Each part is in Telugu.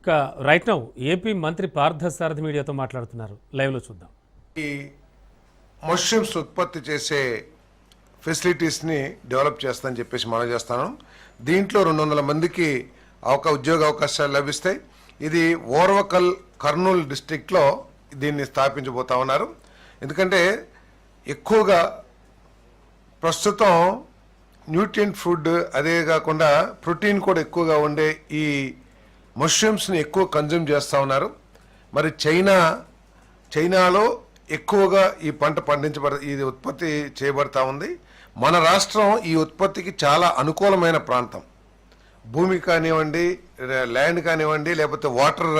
ఇక రైట్ నౌ ఏపీ మంత్రి పార్థసారథి మీడియాతో మాట్లాడుతున్నారు. లైవ్లో చూద్దాం. ఈ మష్రూమ్స్ ఉత్పత్తి చేసే ఫెసిలిటీస్ని డెవలప్ చేస్తానని చెప్పేసి మనం చేస్తాను. దీంట్లో రెండు వందల మందికి ఒక ఉద్యోగ అవకాశాలు లభిస్తాయి. ఇది ఓర్వకల్ కర్నూలు డిస్టిక్లో దీన్ని స్థాపించబోతా ఉన్నారు. ఎందుకంటే ఎక్కువగా ప్రస్తుతం న్యూట్రియంట్ ఫుడ్ అదే కాకుండా ప్రోటీన్ కూడా ఎక్కువగా ఉండే ఈ మష్రూమ్స్ని ఎక్కువ కన్జ్యూమ్ చేస్తూ ఉన్నారు. మరి చైనా చైనాలో ఎక్కువగా ఈ పంట పండించబడ ఇది ఉత్పత్తి చేయబడతా ఉంది. మన రాష్ట్రం ఈ ఉత్పత్తికి చాలా అనుకూలమైన ప్రాంతం. భూమి కానివ్వండి ల్యాండ్ కానివ్వండి లేకపోతే వాటర్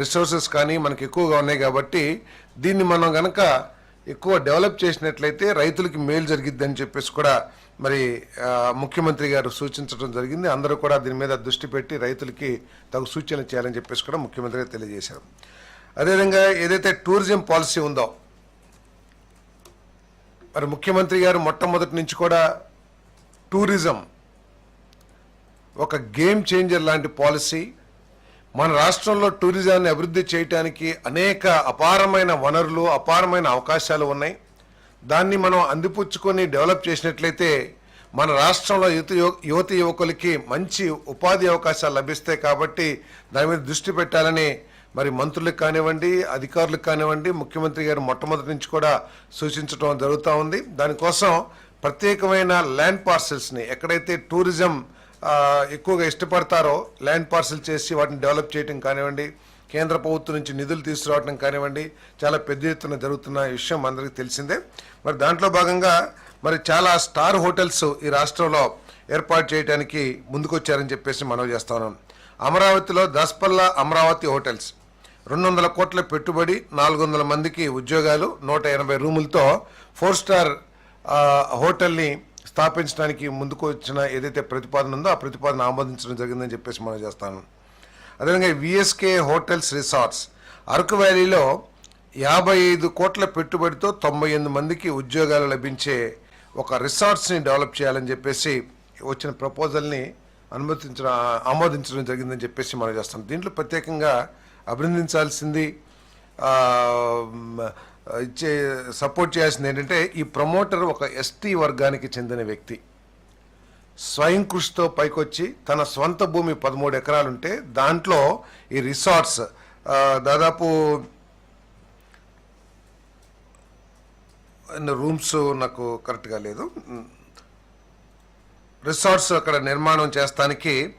రిసోర్సెస్ కానీ మనకి ఎక్కువగా ఉన్నాయి కాబట్టి దీన్ని మనం కనుక ఎక్కువ డెవలప్ చేసినట్లయితే రైతులకి మేలు జరిగిద్దని చెప్పేసి కూడా మరి ముఖ్యమంత్రి గారు సూచించడం జరిగింది. అందరూ కూడా దీని మీద దృష్టి పెట్టి రైతులకి తగు సూచనలు చేయాలని చెప్పేసి కూడా ముఖ్యమంత్రి గారు తెలియజేశారు. అదేవిధంగా ఏదైతే టూరిజం పాలసీ ఉందో మరి ముఖ్యమంత్రి గారు మొట్టమొదటి నుంచి కూడా టూరిజం ఒక గేమ్ చేంజర్ లాంటి పాలసీ. మన రాష్ట్రంలో టూరిజాన్ని అభివృద్ధి చేయడానికి అనేక అపారమైన వనరులు అపారమైన అవకాశాలు ఉన్నాయి. దాన్ని మనం అందిపుచ్చుకొని డెవలప్ చేసినట్లయితే మన రాష్ట్రంలో యువత యువ- యువతి యువకులకి మంచి ఉపాధి అవకాశాలు లభిస్తాయి కాబట్టి దాని మీద దృష్టి పెట్టాలని మరి మంత్రులకు కానివ్వండి అధికారులకు కానివ్వండి ముఖ్యమంత్రి గారు మొట్టమొదటి నుంచి కూడా సూచించడం జరుగుతూ ఉంది. దానికోసం ప్రత్యేకమైన ల్యాండ్ పార్సెల్స్ని ఎక్కడైతే టూరిజం ఎక్కువగా ఇష్టపడతారో ల్యాండ్ పార్సెల్ చేసి వాటిని డెవలప్ చేయడం కానివ్వండి కేంద్ర ప్రభుత్వం నుంచి నిధులు తీసుకురావడం కానివ్వండి చాలా పెద్ద ఎత్తున జరుగుతున్న విషయం అందరికీ తెలిసిందే. మరి దాంట్లో భాగంగా మరి చాలా స్టార్ హోటల్స్ ఈ రాష్ట్రంలో ఏర్పాటు చేయడానికి ముందుకొచ్చారని చెప్పేసి మనవి చేస్తా ఉన్నాం. అమరావతిలో దస్పల్లా అమరావతి హోటల్స్. రెండు వందల కోట్ల పెట్టుబడి నాలుగు వందల మందికి ఉద్యోగాలు నూట ఎనభై రూములతో ఫోర్ స్టార్ హోటల్ని స్థాపించడానికి ముందుకు వచ్చిన ఏదైతే ప్రతిపాదన ఉందో ఆ ప్రతిపాదన ఆమోదించడం జరిగిందని చెప్పేసి మనం చేస్తాను అదేవిధంగా విఎస్కే హోటల్స్ రిసార్ట్స్ అరకు వ్యాలీలో యాభై ఐదు కోట్ల పెట్టుబడితో తొంభై ఎనిమిది మందికి ఉద్యోగాలు లభించే ఒక రిసార్ట్స్ని డెవలప్ చేయాలని చెప్పేసి వచ్చిన ప్రపోజల్ని అనుమతించడం ఆమోదించడం జరిగిందని చెప్పేసి మనం చేస్తాం. దీంట్లో ప్రత్యేకంగా అభినందించాల్సింది ఇచ్చే సపోర్ట్ చేయాల్సింది ఏంటంటే ఈ ప్రమోటర్ ఒక ఎస్టీ వర్గానికి చెందిన వ్యక్తి. స్వయం కృషితో పైకొచ్చి తన స్వంత భూమి పదమూడు ఎకరాలుంటే దాంట్లో ఈ రిసార్ట్స్ దాదాపు రూమ్స్ నాకు కరెక్ట్గా లేదు. రిసార్ట్స్ అక్కడ నిర్మాణం చేస్తానికి